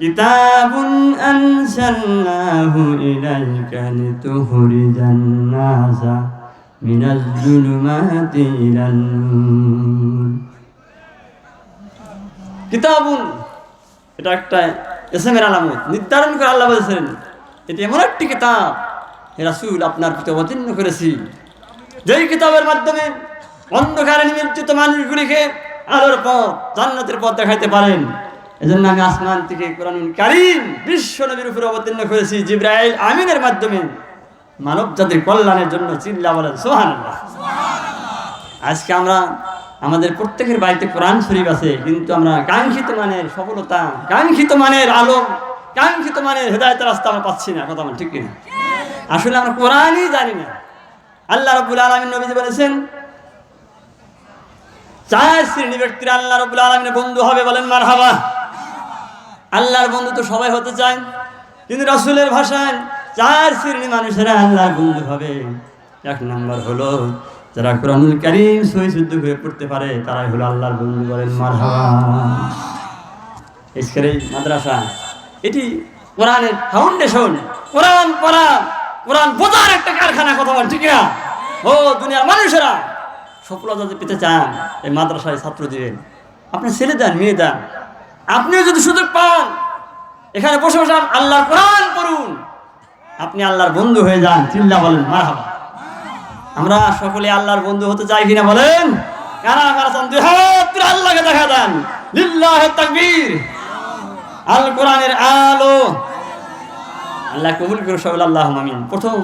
কিতাবুন আনসালনাহু ইলাইকা লিতুখরিজান নাসা মিনাজ জুলুমাতি ইলান নূর। কিতাবুন, এটা একটা এসএমের আলামত, নির্ধারণ করে আল্লাহ বলেছেন, এটি এমন একটি কিতাব রাসূল আপনার প্রতি অবতীর্ণ করেছি। যেই কিতাবের মাধ্যমে অন্ধকারে নিমজ্জিত মানুষগুলিকে আলোর পথ, জান্নাতের পথ দেখাইতে পারেন। এজন্য আমি আসমান থেকে কোরআন কারিম বিশ্ব নবীর উপরে অবতীর্ণ করেছি জিব্রাইল আমিনের মাধ্যমে মানব জাতির কল্যাণের জন্য চিল্লা বলেন সোহান আজকে আমরা আমাদের প্রত্যেকের বাড়িতে কোরআন শরীফ আছে, কিন্তু আমরা কাঙ্ক্ষিত মানের সফলতা, কাঙ্ক্ষিত মানের আলো, কাঙ্ক্ষিত মানের হেদায়তের রাস্তা আমরা পাচ্ছি না, কথা ঠিক কিনা? আসলে আমরা কোরআনই জানি না। আল্লাহ রবুল আলমিন নবীজি বলেছেন চায় শ্রেণি ব্যক্তিরা আল্লাহ রবুল আলমিনের বন্ধু হবে বলেন মার হাবা আল্লাহর বন্ধু তো সবাই হতে চায়। কিন্তু রসুলের ভাষায় চার শ্রেণি মানুষেরা আল্লাহর বন্ধু হবে। এক নম্বর হলো, যারা কোরআনুল কারিম সহি শুদ্ধ হয়ে পড়তে পারে, তারাই হলো আল্লাহর বন্ধু বলেন মার হাবা মাদ্রাসা, এটি কোরআনের ফাউন্ডেশন কোরআন পড়া, কোরআন বোঝার একটা কারখানা কথা বল ঠিক না ও দুনিয়ার মানুষেরা সফলতা পেতে চান, এই মাদ্রাসায় ছাত্র দিবেন আপনি ছেলে দেন, মেয়ে দেন আপনিও যদি সুযোগ পান, এখানে বসে বসে আল্লাহর কোরআন করুন আপনি আল্লাহর বন্ধু হয়ে যান, চিল্লা বলেন, মারহাবা। আমরা সকলে আল্লাহর বন্ধু হতে চাই কিনা বলেন? কারা কারা চান? দুই হাত আল্লাহকে দেখা দেন। লিল্লাহ তাকবীর। আল কোরআনের আলো। আল্লাহ কবুল করে সকল আল্লাহ মামিন প্রথম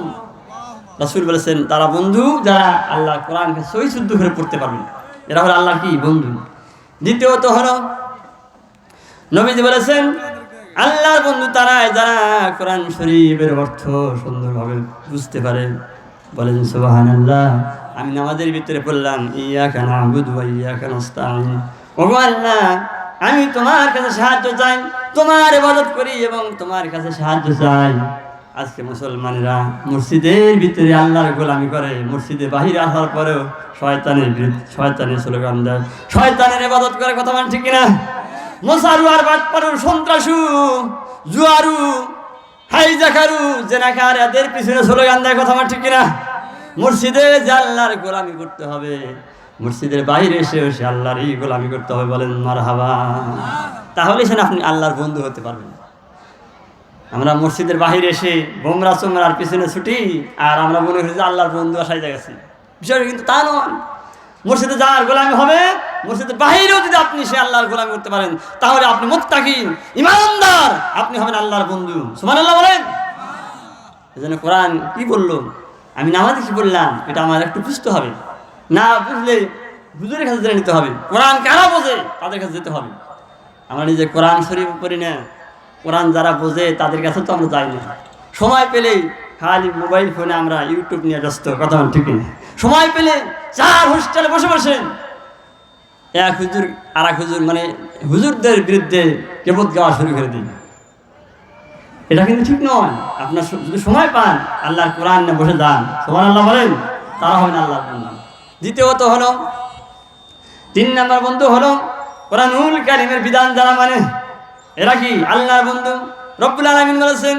রাসূল বলেছেন, তারা বন্ধু যারা আল্লাহ কোরআনকে সহি শুদ্ধ করে পড়তে পারবেন এরা হলো আল্লাহ কি? বন্ধু। দ্বিতীয়ত হলো নবীজি বলেছেন, আল্লাহর বন্ধু তারাই যারা কোরআন শরীফের অর্থ সুন্দরভাবে বুঝতে পারে। বলেন সুবাহান আল্লাহ আমি নামাজের ভিতরে পড়লাম ইয়া কেন আবুদ ইয়া কেন আল্লাহ, আমি তোমার কাছে সাহায্য চাই, তোমার ইবাদত করি এবং তোমার কাছে সাহায্য চাই। আজকে মুসলমানেরা মসজিদের ভিতরে আল্লাহর গোলামি করে, মসজিদে বাহিরে আসার পরেও শয়তানের শয়তানের স্লোগান দেয়। শয়তানের ইবাদত করে কথা মান ঠিক কিনা? মশারু আর বাটপারু সন্ত্রাসু, জুয়ারু, হাইজাকারু, জেনাকার, এদের পিছনে স্লোগান দেয় কথা আমার ঠিক কিনা? মসজিদে যে আল্লাহর গোলামি করতে হবে মসজিদের বাইরে এসে এসে আল্লাহর এই গোলামি করতে হবে বলেন মার হাবা তাহলে সেন আপনি আল্লাহর বন্ধু হতে পারবেন আমরা মসজিদের বাহিরে এসে বোমরা চোমরার পিছনে ছুটি, আর আমরা মনে করি যে আল্লাহর বন্ধু আসাই গেছি। বিষয়টা কিন্তু তা নয়। মসজিদে যাওয়ার গোলামি হবে মসজিদের বাহিরেও যদি আপনি সে আল্লাহর গোলামি করতে পারেন তাহলে আপনি মুত্তাকিন ইমানদার আপনি হবেন আল্লাহর বন্ধু। সুমান আল্লাহ। বলেন এজন্য কোরআন কি বলল? আমি নামাজে কি বললাম? এটা আমার একটু বুঝতে হবে। না বুঝলে হুজুরের কাছে জেনে নিতে হবে। কোরআন কারা বোঝে? তাদের কাছে যেতে হবে। আমরা নিজে কোরআন শরীফ পড়ি না। কোরআন যারা বোঝে তাদের কাছে তো আমরা যাই না। সময় পেলেই খালি মোবাইল ফোনে আমরা ইউটিউব নিয়ে ব্যস্ত কথা ঠিক না সময় পেলে চার হোস্টেলে বসে বসেন। এক হুজুর আর এক হুজুর মানে হুজুরদের বিরুদ্ধে কেবত গাওয়া শুরু করে দিন। এটা কিন্তু ঠিক নয়। আপনার যদি সময় পান আল্লাহর কোরআন নিয়ে বসে যান। সোমান আল্লাহ বলেন তারা হবেন আল্লাহর বন্ধু। দ্বিতীয়ত হলো তিন নম্বর বন্ধু হলো কোরআনুল কারিমের বিধান যারা মানে এরা কি? আল্লাহর বন্ধু। রব্বুল আলামিন বলেছেন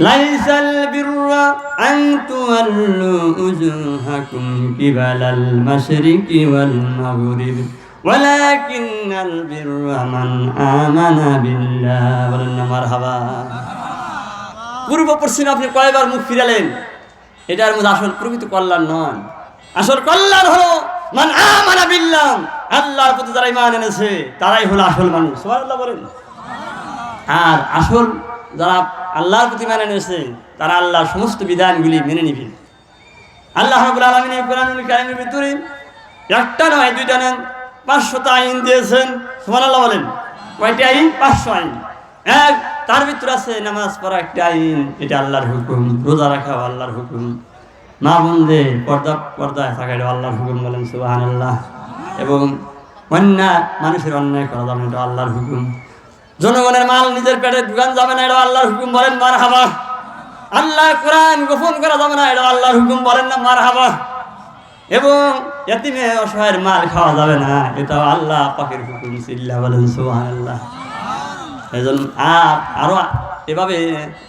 ليس البر أن تولوا وجوهكم قبل المشرق والمغرب ولكن البر من آمن بالله বলেন মারহাবা পূর্ব পশ্চিমে আপনি কয়বার মুখ ফিরালেন এটার মধ্যে আসল প্রকৃত কল্যাণ নয় আসল কল্যাণ হলো মান আমানা বিল্লাহ আল্লাহর প্রতি যারা ইমান এনেছে তারাই হলো আসল মানুষ সুবহানাল্লাহ বলেন আর আসল যারা আল্লাহর প্রতি মেনে নিয়েছে, তারা আল্লাহর সমস্ত বিধানগুলি মেনে নিবে আল্লাহ ভিতরে একটা নয়, দুইটা নয়, পাঁচশোটা আইন দিয়েছেন। সুবহানাল্লাহ বলেন। কয়টি আইন? পাঁচশো আইন। এক, তার ভিতরে আছে নামাজ পড়া একটা আইন, এটা আল্লাহর হুকুম। রোজা রাখাও আল্লাহর হুকুম। মা বন্ধে পর্দা, পর্দায় থাকা এটা আল্লাহর হুকুম বলেন সুবহানাল্লাহ। এবং অন্যায়, মানুষের অন্যায় করা যাবে এটা আল্লাহর হুকুম। জনগণের মাল নিজের পেটে ঢুকান যাবে না এটা আল্লাহর হুকুম বলেন মার হাবা আল্লাহ কোরআন গোপন করা যাবে না এটা আল্লাহর হুকুম বলেন না মার হাবা এবং এতিমে অসহায়ের মাল খাওয়া যাবে না এটা আল্লাহ পাখির হুকুম চিল্লা বলেন সোহান এই জন্য আর আরও এভাবে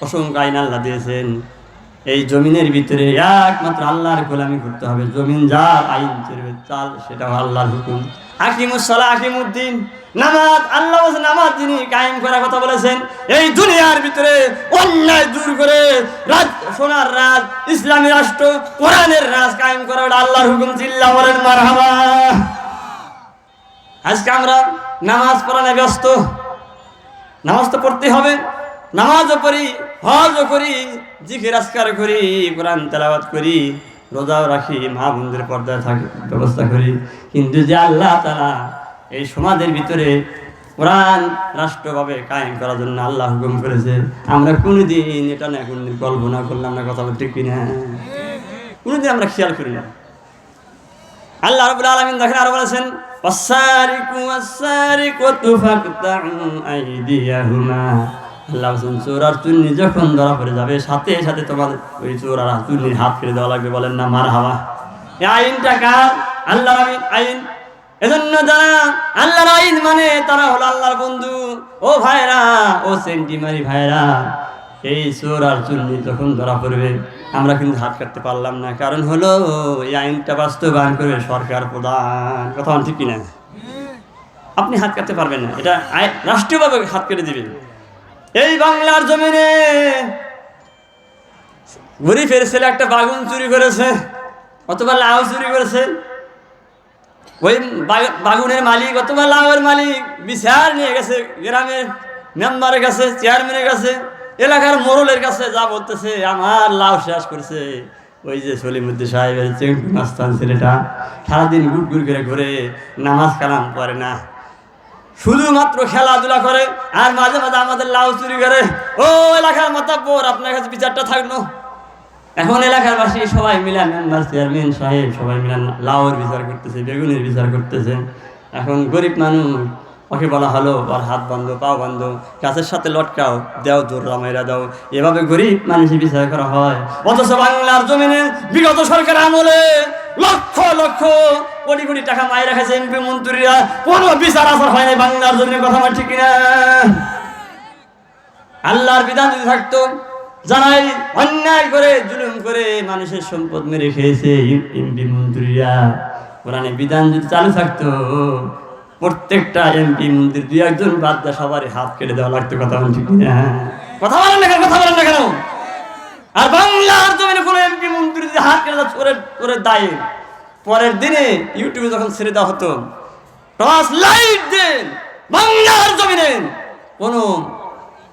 অসংখ্য আইন আল্লাহ দিয়েছেন। এই জমিনের ভিতরে একমাত্র আল্লাহর গোলামি করতে হবে। জমিন যার আইন চলবে চাল সেটা আল্লাহর হুকুম। আকিমুসলা আকিমুদ্দিন নামাজ, আল্লাহ নামাজ যিনি কায়েম করার কথা বলেছেন, এই দুনিয়ার ভিতরে অন্যায় দূর করে রাজ, সোনার রাজ, ইসলামী রাষ্ট্র, কোরআনের রাজ কায়েম করা আল্লাহর হুকুম চিল্লা বলেন, মারহাবা। আজকে আমরা নামাজ পড়ানো ব্যস্ত। নামাজ তো পড়তে হবে। নামাজও পড়ি হজও করি, জিকির আজকার করি, কোরআন তেলাওয়াত করি, রোজাও রাখি, মা বোনদের পর্দায় থাকি, ব্যবস্থা করি। কিন্তু যে আল্লাহ তারা এই সমাজের ভিতরে কোরআন রাষ্ট্রভাবে কায়েম করার জন্য আল্লাহ হুকুম করেছে, আমরা কোনোদিন এটা না, কোনোদিন কল্পনা করলাম না, কথা বলতে কিনা। কোনোদিন আমরা খেয়াল করি না। আল্লাহ রাব্বুল আলামিন দেখেন আর বলেছেন ওয়াসারিকু ওয়াসারিকাতু ফাকতাউ আইদিয়াহুমা। আল্লাহ বলেছেন চোর আর চুন্নি যখন ধরা পড়ে যাবে, সাথে সাথে তোমার ওই চোর আর চুন্নির হাত ফেলে দেওয়া লাগবে, বলেন না মার হাওয়া এই আইনটা কার? আল্লাহর আইন। এজন্য যারা আল্লাহর আইন মানে তারা হলো আল্লাহর বন্ধু। ও ভাইরা, ও সেন্টিমারি ভাইরা, এই চোর আর চুন্নি যখন ধরা পড়বে, আমরা কিন্তু হাত কাটতে পারলাম না। কারণ হলো, এই আইনটা বাস্তবায়ন করবে সরকার প্রধান। কথা ঠিক কিনা? আপনি হাত কাটতে পারবেন না। এটা রাষ্ট্রীয়ভাবে হাত কেটে দিবেন। এই বাংলার জমিনে গরিবের ছেলে একটা বাগুন চুরি করেছে, অথবা লাউ চুরি করেছে। ওই বাগুনের মালিক অথবা লাউয়ের মালিক বিচার নিয়ে গেছে গ্রামের মেম্বারের কাছে, চেয়ারম্যানের কাছে, এলাকার মোরলের কাছে, যা বলতেছে, আমার লাউ শেষ করছে। ওই যে সলিমুদ্দি সাহেবের চেঙ্কু মাস্তান ছেলেটা সারাদিন গুট গুট করে ঘুরে নামাজ কালাম করে না। শুধুমাত্র খেলাধুলা করে, আর মাঝে মাঝে আমাদের লাউ চুরি করে। ও, এলাকার মাতাব্বর, আপনার কাছে বিচারটা থাকল। এখন এলাকার বাসী সবাই মিলে, মেম্বার, চেয়ারম্যান, সাহেব, সবাই মিলে লাউর বিচার করতেছে, বেগুনের বিচার করতেছে। এখন গরিব মানুষ, ওকে বলা হলো আর হাত বান্ধো, পাও বান্ধো, গাছের সাথে লটকাও, দেও জোর রামাইরা দাও। এভাবে গরিব মানুষের বিচার করা হয়। অথচ বাংলার জমিনে বিগত সরকার আমলে লক্ষ লক্ষ কোটি কোটি টাকা মায়ের রেখেছে এমপি মন্ত্রীরা। কোনো বিচার আসার হয় নাই বাংলার জমিনে কথা আমার ঠিক কিনা? আল্লাহর বিধান যদি থাকতো, জানাই অন্যায় করে, জুলুম করে মানুষের সম্পদ মেরে খেয়েছে এমপি মন্ত্রীরা। কোরআনে বিধান যদি চালু থাকতো, প্রত্যেকটা এমপি মন্ত্রী দুই একজন বাদ সবারই হাত কেটে দেওয়া লাগতো, কথা না কথা বলেন না কথা বলেন না কেন? আর বাংলার জমিনে কোনো হাত কেটে চোরের চোরের দায়ে। পরের দিনে ইউটিউবে যখন ছেড়ে দেওয়া হতো টস লাইট দেন, বাংলার জমিনে। কোনো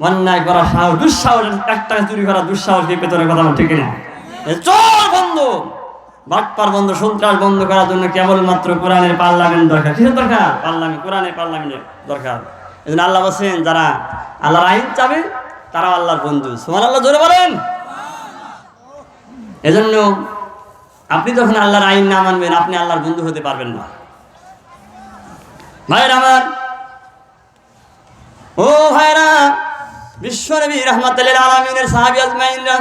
অন্যায় করা সাহস, দুঃসাহস এক টাকা চুরি করা দুঃসাহস এই পেতনের কথা আমার ঠিক না চোর বন্ধ, বাটপার বন্ধ, সন্ত্রাস বন্ধ করার জন্য কেবলমাত্র কোরআনের পার্লামেন্ট দরকার। কিসের দরকার? পার্লামেন্ট কোরআনের পার্লামেন্টের দরকার। এই জন্য আল্লাহ বলছেন, যারা আল্লাহর আইন চাবে তারা আল্লাহর বন্ধু। সোমান আল্লাহ জোরে বলেন। এজন্য আপনি যখন আল্লাহর আইন না মানবেন, আপনি আল্লাহর বন্ধু হতে পারবেন না। ভাইয়ের আমার, ও ভাইরা বিশ্বনবী রহমতুল্লাহ আলমিনের সাহাবি আজমাইনরা,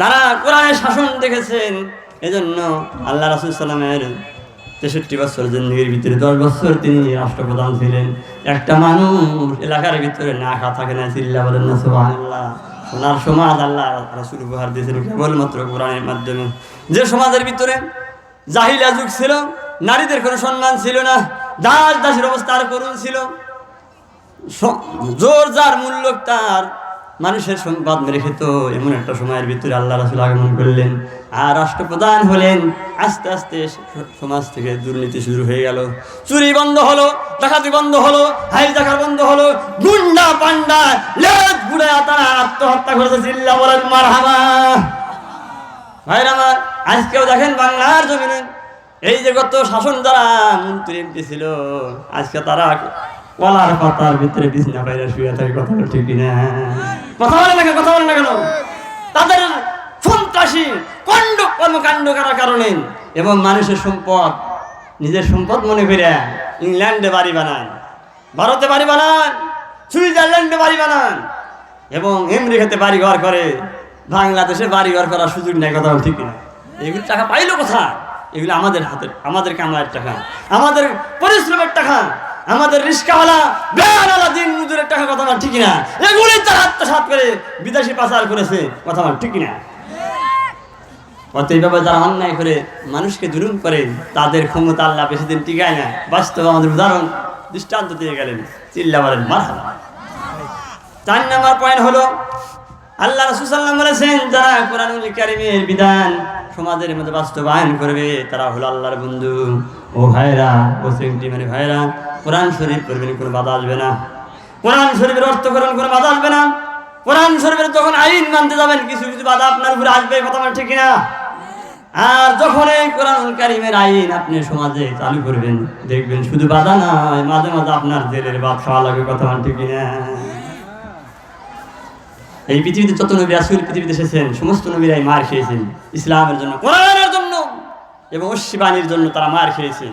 তারা কোরআনের শাসন দেখেছেন, এজন্য আল্লাহ রাসুল সাল্লামের তেষট্টি বছর জিন্দগির ভিতরে দশ বছর তিনি রাষ্ট্রপ্রধান ছিলেন। একটা মানুষ এলাকার ভিতরে না খা থাকে না চিল্লা বলেন না সোহান আল্লাহ সোনার সমাজ, আল্লাহ রাসুল উপহার দিয়েছেন কেবলমাত্র কোরআনের মাধ্যমে। যে সমাজের ভিতরে জাহিলা যুগ ছিল, নারীদের কোনো সম্মান ছিল না দাস দাসের অবস্থা আর করুন ছিল। জোর যার মূল্য তার মানুষের সম্পদ মেরে খেত, এমন একটা সময়ের ভিতরে আল্লাহ রাসুল আগমন করলেন। আর রাষ্ট্রপ্রধান হলেন, আস্তে আস্তে সমাজ থেকে দুর্নীতি শুরু হয়ে গেল। চুরি বন্ধ হলো, ডাকাতি বন্ধ হলো হাই জাকার বন্ধ হলো, গুন্ডা পান্ডা লেজ বুড়া তারা আত্মহত্যা করেছে, জিল্লা বলেন মার হামা ভাইরা আমার, আজকেও দেখেন বাংলার জমিনে, এই যে গত শাসন যারা মন্ত্রী এমপি ছিল, আজকে তারা কলার পাতার ভিতরে বিছনা বাইরে শুয়ে থাকে কথা ঠিক না কথা বলে না কথা বলে না কেন? তাদের সন্ত্রাসী, কণ্ড কর্মকাণ্ড করার কারণে। এবং মানুষের সম্পদ, নিজের সম্পদ মনে করে ইংল্যান্ডে বাড়ি বানান, ভারতে বাড়ি বানান, সুইজারল্যান্ডে বাড়ি বানান, এবং আমেরিকাতে বাড়ি ঘর করে, বাংলাদেশে বাড়ি ঘর করার সুযোগ নেই কথা ঠিক না এগুলো টাকা পাইলো কোথায়? এগুলো আমাদের হাতের আমাদের কামায়ের টাকা, আমাদের পরিশ্রমের টাকা। আমাদের রিস্কাওয়ালা বেড়ালা দিন মজুরের কথা আমার ঠিক না? এগুলি তারা আত্মসাৎ করে বিদেশি পাচার করেছে, কথা আমার ঠিক না? অতএব যারা অন্যায় করে, মানুষকে জুলুম করে, তাদের ক্ষমতা আল্লাহ বেশি দিন টিকায় না। বাস্তব আমাদের উদাহরণ, দৃষ্টান্ত দিয়ে গেলেন চিল্লা বলেন মারহাবা। চার নাম্বার পয়েন্ট হলো, আল্লাহ রসুসাল্লাম বলেছেন, যারা কোরআনুল কারিমের বিধান সমাজের মধ্যে বাস্তবায়ন করবে, তারা হলো আল্লাহর বন্ধু। ও ভাইরা, ও মানে ভাইরা, কোরআন শরীফ করবেন কোনো বাধা আসবে না। কোরআন শরীফের অর্থ করেন কোনো বাধা আসবে না। কোরআন শরীফের যখন আইন মানতে যাবেন, কিছু কিছু বাধা আপনার উপরে আসবে কথা আমার ঠিক না আর যখন এই কোরআন কারিমের আইন আপনি সমাজে চালু করবেন, দেখবেন শুধু বাধা নয়, মাঝে মাঝে আপনার জেলের বাদ খাওয়া লাগবে কথা ঠিক না এই পৃথিবীতে যত নবী আসুল পৃথিবীতে এসেছেন, সমস্ত নবীরাই মার খেয়েছেন। ইসলামের জন্য, কোরআনের জন্য এবং অশ্বিবাণীর জন্য তারা মার খেয়েছেন।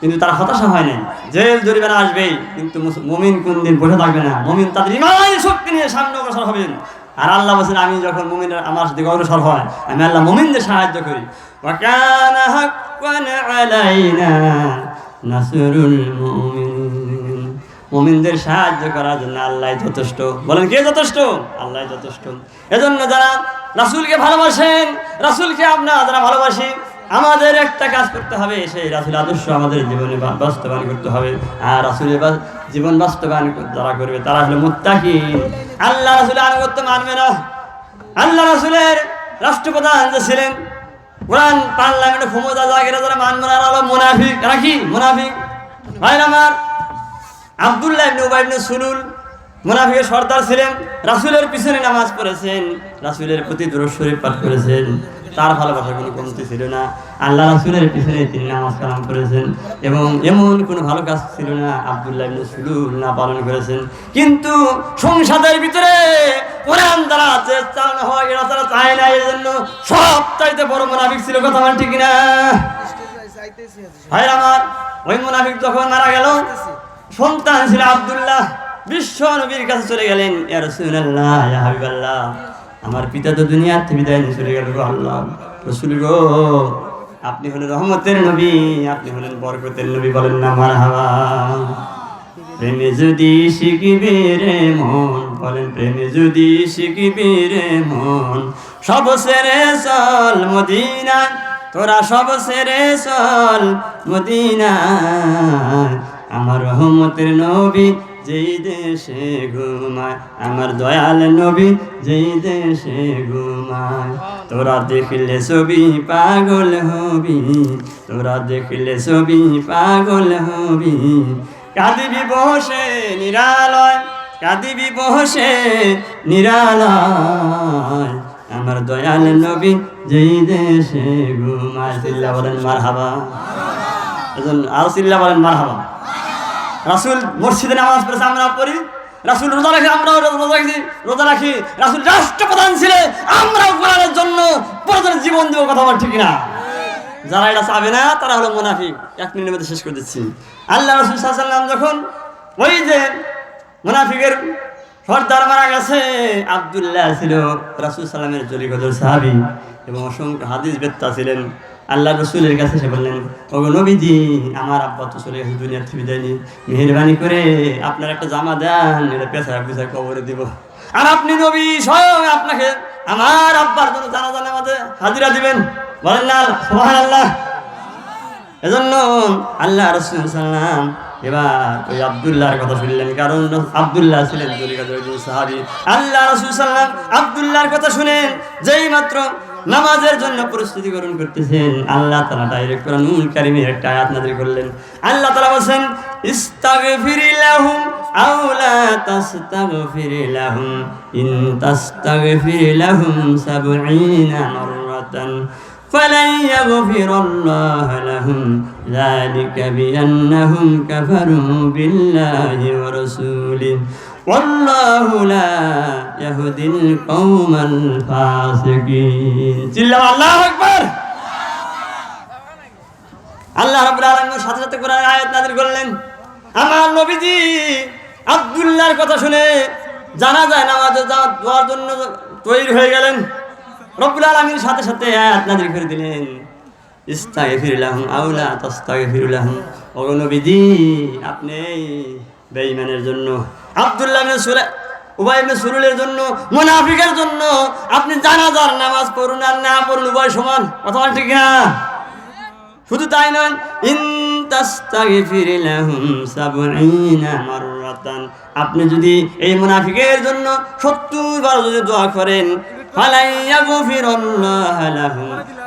কিন্তু তারা হতাশা হয় নাই। জেল জরিমানা আসবেই, কিন্তু মমিন কোন দিন বসে থাকবে না। মমিন তাদের ইমান শক্তি নিয়ে সামনে অগ্রসর হবেন। আর আল্লাহ বলছেন, আমি যখন মমিনের আমার দিকে অগ্রসর হয়, আমি আল্লাহ মমিনদের সাহায্য করি। ওয়াকানা হাক্কান আলাইনা নাসরুল মুমিনিন। মুমিনদের সাহায্য করার জন্য আল্লাহ যথেষ্ট। বলেন, কে যথেষ্ট? আল্লাহ যথেষ্ট। এজন্য যারা রাসুলকে ভালোবাসেন, রাসূলকে আমরা যারা ভালোবাসি, আমাদের একটা কাজ করতে হবে, সেই রাসুল আদর্শ আমাদের জীবনে বাস্তবায়ন করতে হবে। আর রাসূলের জীবন বাস্তবায়ন যারা করবে, তারা হলো মুত্তাকি আল্লাহ রাসূলের আনুগত্য মানবে না। আল্লাহ রাসুলের রাষ্ট্রপ্রধান যে ছিলেন, কোরআন পার্লামেন্টে ক্ষমতা জায়গায় যারা মানবে না মুনাফিক। রাখি মুনাফিক। ভাই আমার আব্দুল্লাহ ইবনে সুলুল মুনাফিকের সর্দার ছিলেন, রাসূলের পিছনে নামাজ পড়েছেন, রাসূলের প্রতি শরীফ পাঠ করেছেন, তার ভালোবাসার কোনো কমতি ছিল না। আল্লাহ রাসুলের পিছনে তিনি নামাজ কালাম করেছেন এবং এমন কোনো ভালো কাজ ছিল না, আবদুল্লাহ ইবনে সুলুল না পালন করেছেন। কিন্তু সংসদের ভিতরে কোরআন দ্বারা যে চালানো হয়, এরা তারা চায় না এই জন্য সব চাইতে বড় মুনাফিক ছিল কথা আমার ঠিক না ভাই আমার, ওই মুনাফিক যখন মারা গেল সন্তান ছিল আবদুল্লাহ। বিশ্ব নবীর কাছে চলে গেলেন আমার পিতা তো দুনিয়ার থেকে বিদায় চলে গেল আল্লাহ। রসুল গো, আপনি হলেন রহমতের নবী, আপনি হলেন বরকতের নবী বলেন না, মারহাবা। প্রেমে যদি শিখিবে রে মন, বলেন প্রেমে যদি শিখিবে রে মন, সব সেরে চল মদিনা তোরা সব সেরে চল মদিনা আমার রহমতের নবী, যেই দেশে ঘুমায়। আমার দয়াল নবী, যেই দেশে ঘুমায়। তোরা দেখলে ছবি পাগল হবি, তোরা দেখলে ছবি পাগল হবি। কাঁদিবি বসে নিরালয়, কাঁদিবি বসে নিরালয়। আমার দয়াল নবী, যেই দেশে ঘুমায়। বলেন মার হাবা আর চিল্লা বলেন মার হাবা রাসুল মসজিদে নামাজ পড়েছে, আমরা পড়ি। রাসুল রোজা রাখি, আমরাও রোজা রাখি রোজা রাখি। রাসুল রাষ্ট্রপ্রধান ছিলেন আমরাও কোরআনের জন্য প্রয়োজনে জীবন দেবো, কথা বল ঠিক না যারা এটা চাবে না, তারা হলো মুনাফিক। এক মিনিটের মধ্যে শেষ করে দিচ্ছি। আল্লাহ রসুল সাল্লাম যখন ওই যে মুনাফিকের সর্দার মারা গেছে, আবদুল্লাহ ছিল রাসুল সাল্লামের জলিগদর সাহাবি এবং অসংখ্য হাদিস বেত্তা ছিলেন। আল্লাহ রসুলের কাছে সে বললেন, ও নবীজি, আমার আব্বা তো চলে গেছে দুনিয়ার থেকে দেয়নি মেহরবানি করে আপনার একটা জামা দেন, এটা পেশায় পেশায় কবরে দিব। আর আপনি নবী, স্বয়ং আপনাকে আমার আব্বার জন্য জানা জানা আমাদের হাজিরা দিবেন। বলেন না সোহান আল্লাহ এজন্য আল্লাহ রসুল সাল্লাম এবার ওই আবদুল্লাহর কথা শুনলেন, কারণ আবদুল্লাহ ছিলেন একজন আল্লাহ রসুল সাল্লাম আবদুল্লাহর কথা শুনেন যেই মাত্র নামাজের জন্য প্রস্তুতি গ্রহণ করতেছেন আল্লাহ তালা ডাইরেক্ট কোরআনুল কারিমের একটা আয়াত নাযিল করলেন আল্লাহ তালা বলছেন ইস্তাগফির লাহুম আও লা তাস্তাগফির লাহুম ইন তাস্তাগফির লাহুম সাবঈনা মাররাতান فلن يغفر الله لهم ذلك بأنهم كفروا بالله ورسوله আল্লাহ সাথে সাথে করলেন। আমার কথা শুনে জানা যায় নামাজে যাওয়ার জন্য তৈরি হয়ে গেলেন। রব্বুল আলমীর সাথে সাথে আয়াত নাজির করে দিলেন। ইস্তাগফিরুল্লাহ আউলা তাস্তাগফিরুল্লাহ। ও নবীজি, আপনি বেঈমানের জন্য, আবদুল্লাহ ইবনে সুলে, উবাই ইবনে সুরুলের জন্য, মুনাফিকের জন্য আপনি জানাজার নামাজ পড়ুন আর না পড়ুন, উভয় সমান, কথা ঠিক না শুধু তাই নয় আপনি যদি এই মুনাফিকের জন্য 70 বার যদি দোয়া করেন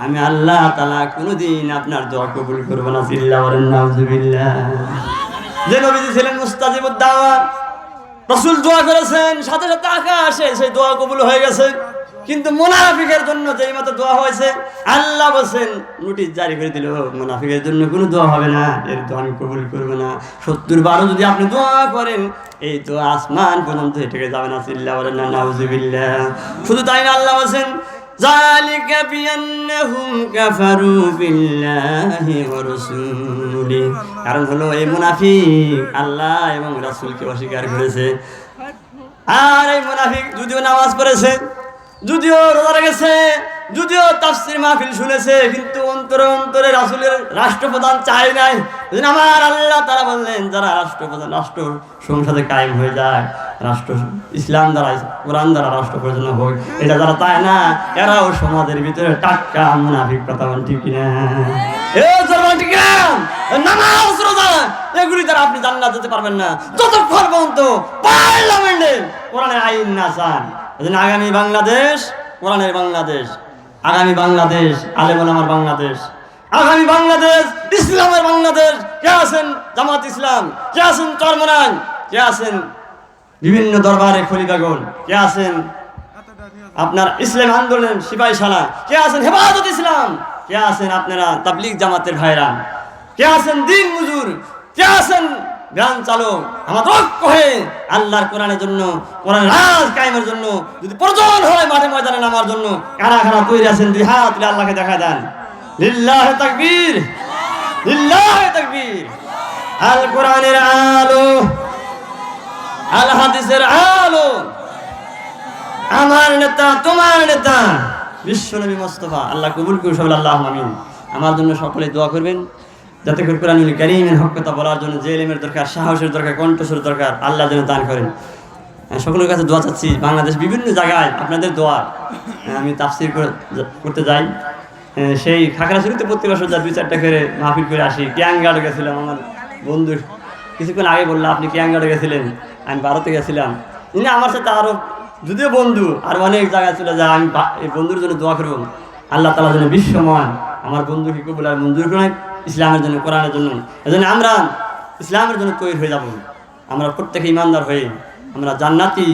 আমি আল্লাহ তাআলা কোনদিন আপনার দোয়া কবুল করব না সিল্লাহ ওয়া নাউযুবিল্লাহ যে নবীজি ছিলেন মুস্তাজিবুদ দাওয়াত রসুল দোয়া করেছেন, সাথে সাথে আঁকা আসে, সেই দোয়া কবুল হয়ে গেছে। কিন্তু মুনাফিকের জন্য যেই মতো দোয়া হয়েছে, আল্লাহ বলছেন নোটিশ জারি করে দিল, মুনাফিকের জন্য কোনো দোয়া হবে না, এর দোয়া আমি কবুল করব না। সত্তর বারো যদি আপনি দোয়া করেন, এই তো আসমান পর্যন্ত হেঁটে যাবে না চিল্লা বলেন না, নাউজুবিল্লাহ। শুধু তাই না, আল্লাহ বলছেন ذلك بأنهم كفروا بالله ورسوله কারণ হলো এই মুনাফিক আল্লাহ এবং রাসূলকে অস্বীকার করেছে আর এই মুনাফিক যদিও নামাজ পড়েছে যদিও রোজা রেখেছে যদিও তাফসির মাহফিল শুনেছে কিন্তু অন্তরে অন্তরে রাসূলের রাষ্ট্রপ্রধান চায় নাই যেদিন আমার আল্লাহ তারা বললেন, যারা রাষ্ট্রপ্রধান রাষ্ট্র সংসদে কায়েম হয়ে যায়, রাষ্ট্র, ইসলাম দ্বারা, কোরআন দ্বারা রাষ্ট্র পরিচালনা হোক, এটা যারা চায় না, এরাও সমাজের ভিতরে টাটকা মুনাফিক কথা ঠিক আপনি যেতে পারবেন না। আইন না চান আগামী বাংলাদেশ, কোরআনের বাংলাদেশ, আগামী বাংলাদেশ আলেমন আমার বাংলাদেশ আগামী বাংলাদেশ, ইসলামের বাংলাদেশ, কে আছেন জামাত ইসলাম? কে আছেন চরমনাই? কে আছেন বিভিন্ন দরবারে খলিফাগণ কে আছেন আপনার ইসলাম আন্দোলন সিপাহী সালা কে আছেন হেফাজত ইসলাম? কে আছেন আপনারা তাবলিগ জামাতের ভাইরা? কে আছেন দিন মজুর? কে আছেন গান চালক? আমাদের ঐক্য হয়ে আল্লাহর কোরআনের জন্য কোরআন রাজ কায়েমের জন্য, যদি প্রয়োজন হয় মাঠে ময়দানে নামার জন্য, কারা কারা তৈরি আছেন দুই হাত আল্লাহকে দেখা দেন। লিল্লাহ তাকবীর লিল্লাহ তাকবীর। আল কোরআনের আলো আল হাদিসের আলো। আমার নেতা তোমার নেতা। বিশ্বনবী মোস্তফা আল্লাহ কবুল করুন সবাই আল্লাহ আমিন। আমার জন্য সকলে দোয়া করবেন যাতে করে কোরআনুল কারীমের হক কথা বলার জন্য যে এলেমের দরকার সাহসের দরকার কণ্ঠস্বর দরকার আল্লাহ যেন দান করেন। হ্যাঁ, সকলের কাছে দোয়া চাচ্ছি বাংলাদেশ বিভিন্ন জায়গায় আপনাদের দোয়া। হ্যাঁ, আমি তাফসির করে- করতে যাই। সেই খাগড়াছড়িতে প্রতি বছর যা দুই চারটা করে, মাহফিল করে আসি। ক্যাংগাড়ে গেছিলাম আমার বন্ধু। কিছুক্ষণ আগে বলল, আপনি ক্যাংগাড়ে গেছিলেন, আমি ভারতে গেছিলাম। ইনি আমার সাথে আরও যদিও বন্ধু, আর অনেক জায়গায় চলে যায়, আমি এই বন্ধুর জন্য দোয়া করব। আল্লাহ তালা যেন বিশ্বময়, আমার বন্ধুকে কবুল আর মঞ্জুর করে ইসলামের জন্য, কোরআনের জন্য। এজন্য আমরা ইসলামের জন্য তৈরি হয়ে যাব। আমরা প্রত্যেকে ইমানদার হয়ে আমরা জান্নাতি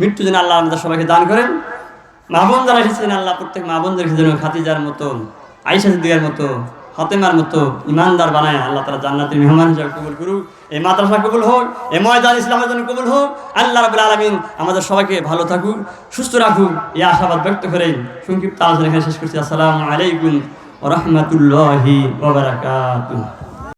মৃত্যু যেন আল্লাহ আমাদের সবাইকে দান করেন। মা বোন যারা এসেছেন আল্লাহ প্রত্যেক মা বোনদের যেন খাতিজার মতো আইসা সিদ্দিকার মতো, ফতেমার মতো ইমানদার বানায় আল্লাহ তারা জান্নাতের মেহমান হিসাবে কবুল করুক। এই মাদ্রাসা কবুল হোক এ ময়দান ইসলামের জন্য কবুল হোক, আল্লাহ রাবুল আলমিন আমাদের সবাইকে ভালো থাকুক, সুস্থ রাখুক। এই আশাবাদ ব্যক্ত করে সংক্ষিপ্ত আলোচনা এখানে শেষ করছি। আসসালামু আলাইকুম রহমতুল্লাহি ওবরাকাতুহ